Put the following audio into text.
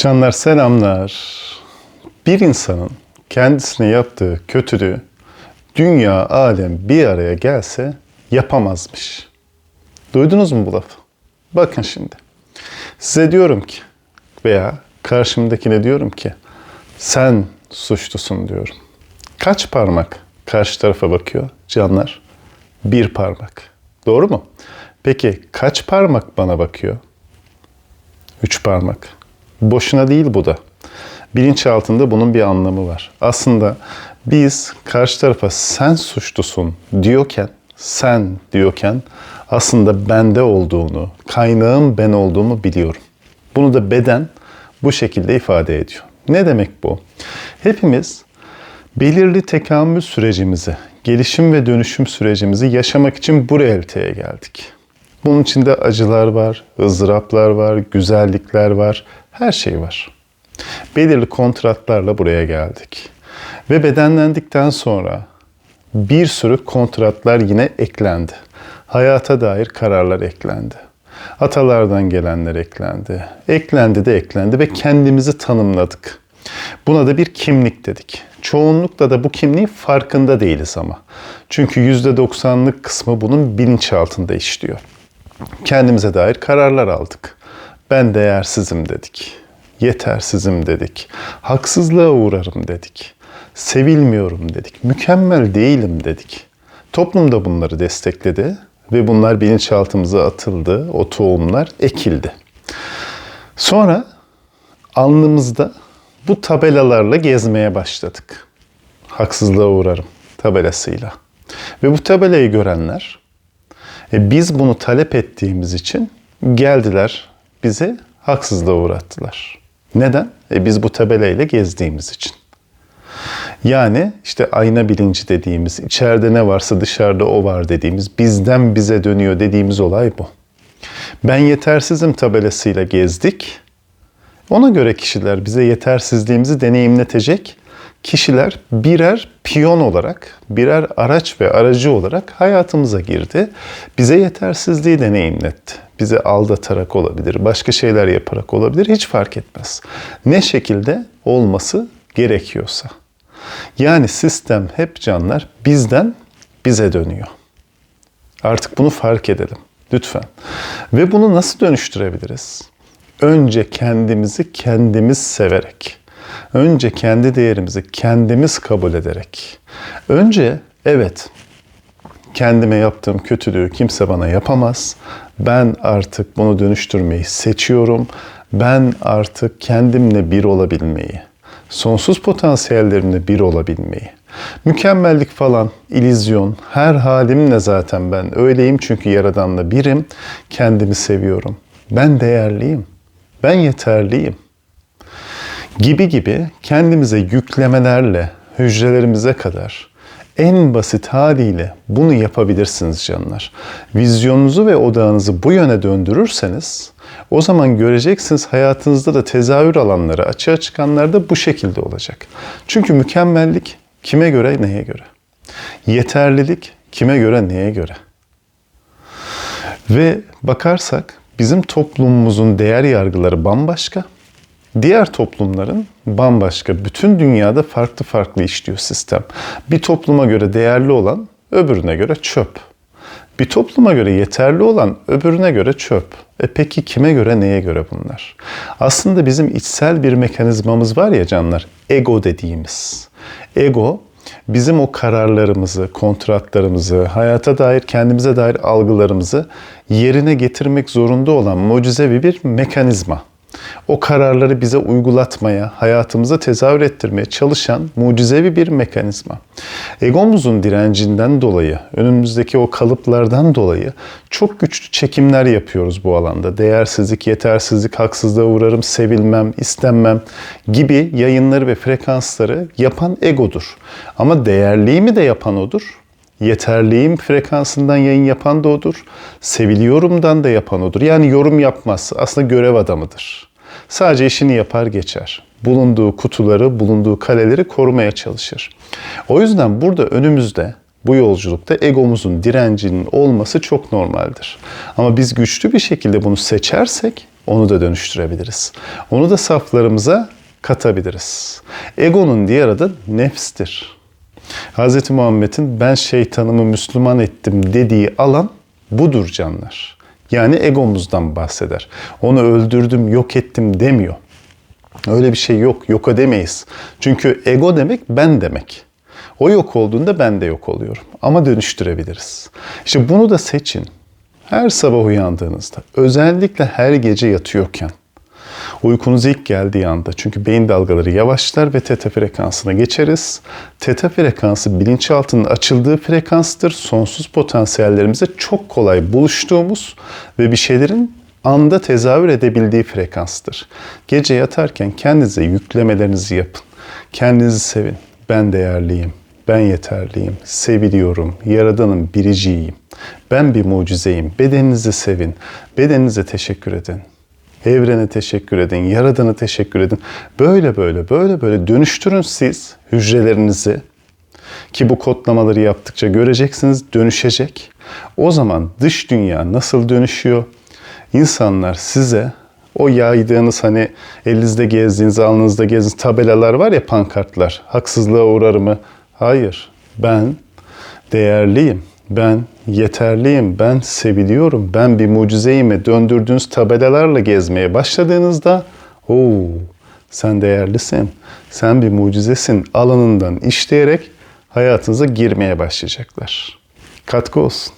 Canlar selamlar. Bir insanın kendisine yaptığı kötülüğü dünya, alem bir araya gelse yapamazmış. Duydunuz mu bu lafı? Bakın şimdi. Size diyorum ki veya karşımdakine diyorum ki sen suçlusun diyorum. Kaç parmak karşı tarafa bakıyor canlar? Bir parmak. Doğru mu? Peki kaç parmak bana bakıyor? Üç parmak. Boşuna değil bu da. Bilinç altında bunun bir anlamı var. Aslında biz karşı tarafa sen suçlusun diyorken, sen diyorken aslında bende olduğunu, kaynağım ben olduğumu biliyorum. Bunu da beden bu şekilde ifade ediyor. Ne demek bu? Hepimiz belirli tekamül sürecimizi, gelişim ve dönüşüm sürecimizi yaşamak için bu realiteye geldik. Bunun içinde acılar var, ızdıraplar var, güzellikler var, her şey var. Belirli kontratlarla buraya geldik. Ve bedenlendikten sonra bir sürü kontratlar yine eklendi. Hayata dair kararlar eklendi. Atalardan gelenler eklendi. Eklendi de eklendi ve kendimizi tanımladık. Buna da bir kimlik dedik. Çoğunlukla da bu kimliğin farkında değiliz ama. Çünkü %90'lık kısmı bunun bilinçaltında işliyor. Kendimize dair kararlar aldık. Ben değersizim dedik. Yetersizim dedik. Haksızlığa uğrarım dedik. Sevilmiyorum dedik. Mükemmel değilim dedik. Toplum da bunları destekledi ve bunlar bilinçaltımıza atıldı. O tohumlar ekildi. Sonra alnımızda bu tabelalarla gezmeye başladık. Haksızlığa uğrarım tabelasıyla. Ve bu tabelayı görenler e, biz bunu talep ettiğimiz için geldiler bizi haksızlığa uğrattılar. Neden? E, biz bu tabelayla gezdiğimiz için. Yani işte ayna bilinci dediğimiz, içeride ne varsa dışarıda o var dediğimiz, bizden bize dönüyor dediğimiz olay bu. Ben yetersizim tabelasıyla gezdik. Ona göre kişiler bize yetersizliğimizi deneyimletecek kişiler birer piyon olarak, birer araç ve aracı olarak hayatımıza girdi. Bize yetersizliği deneyimletti. Bizi aldatarak olabilir, başka şeyler yaparak olabilir, hiç fark etmez. Ne şekilde olması gerekiyorsa. Yani sistem hep canlar bizden bize dönüyor. Artık bunu fark edelim lütfen. Ve bunu nasıl dönüştürebiliriz? Önce kendimizi kendimiz severek. Önce kendi değerimizi kendimiz kabul ederek. Önce evet kendime yaptığım kötülüğü kimse bana yapamaz. Ben artık bunu dönüştürmeyi seçiyorum. Ben artık kendimle bir olabilmeyi, sonsuz potansiyellerimle bir olabilmeyi. Mükemmellik falan, ilizyon, her halimle zaten ben öyleyim çünkü Yaradan'la birim. Kendimi seviyorum. Ben değerliyim. Ben yeterliyim. Gibi gibi kendimize yüklemelerle hücrelerimize kadar en basit haliyle bunu yapabilirsiniz canlar. Vizyonunuzu ve odağınızı bu yöne döndürürseniz o zaman göreceksiniz hayatınızda da tezahür alanları, açığa çıkanlar da bu şekilde olacak. Çünkü mükemmellik kime göre, neye göre? Yeterlilik kime göre, neye göre? Ve bakarsak bizim toplumumuzun değer yargıları bambaşka. Diğer toplumların bambaşka. Bütün dünyada farklı farklı işliyor sistem. Bir topluma göre değerli olan öbürüne göre çöp. Bir topluma göre yeterli olan öbürüne göre çöp. E peki kime göre neye göre bunlar? Aslında bizim içsel bir mekanizmamız var ya canlar. Ego dediğimiz. Ego bizim o kararlarımızı, kontratlarımızı, hayata dair, kendimize dair algılarımızı yerine getirmek zorunda olan mucizevi bir mekanizma. O kararları bize uygulatmaya, hayatımıza tezahür ettirmeye çalışan mucizevi bir mekanizma. Egomuzun direncinden dolayı, önümüzdeki o kalıplardan dolayı çok güçlü çekimler yapıyoruz bu alanda. Değersizlik, yetersizlik, haksızlığa uğrarım, sevilmem, istenmem gibi yayınları ve frekansları yapan egodur. Ama değerliğimi de yapan odur yeterliyim frekansından yayın yapan da odur. Seviliyorumdan da yapan odur. Yani yorum yapmaz. Aslında görev adamıdır. Sadece işini yapar geçer. Bulunduğu kutuları, bulunduğu kaleleri korumaya çalışır. O yüzden burada önümüzde bu yolculukta egomuzun direncinin olması çok normaldir. Ama biz güçlü bir şekilde bunu seçersek Onu da dönüştürebiliriz. Onu da saflarımıza katabiliriz. Egonun diğer adı nefstir. Hz. Muhammed'in ben şeytanımı Müslüman ettim dediği alan budur canlar. Yani egomuzdan bahseder. Onu öldürdüm, yok ettim demiyor. Öyle bir şey yok. Yok edemeyiz. Çünkü ego demek ben demek. O yok olduğunda ben de yok oluyorum. Ama dönüştürebiliriz. İşte bunu da seçin. Her sabah uyandığınızda, özellikle her gece yatıyorken, uykunuz ilk geldiği anda çünkü beyin dalgaları yavaşlar ve teta frekansına geçeriz. Teta frekansı bilinçaltının açıldığı frekanstır. Sonsuz potansiyellerimize çok kolay buluştuğumuz ve bir şeylerin anda tezahür edebildiği frekanstır. Gece yatarken kendinize yüklemelerinizi yapın. Kendinizi sevin. Ben değerliyim. Ben yeterliyim. Seviliyorum. Yaradanın biriciyim. Ben bir mucizeyim. Bedeninizi sevin. Bedeninize teşekkür edin. Evrene teşekkür edin, Yaradan'a teşekkür edin. Böyle böyle böyle böyle dönüştürün siz hücrelerinizi. Ki bu kodlamaları yaptıkça göreceksiniz dönüşecek. O zaman dış dünya nasıl dönüşüyor? İnsanlar size o yaydığınız hani elinizde gezdiğiniz, alnınızda gezdiğiniz tabelalar var ya pankartlar. Haksızlığa uğrar mı? Hayır. Ben değerliyim. Ben yeterliyim, ben seviliyorum, ben bir mucizeyime döndürdüğünüz tabelalarla gezmeye başladığınızda Oo, sen değerlisin, sen bir mucizesin alanından işleyerek hayatınıza girmeye başlayacaklar. Katkı olsun.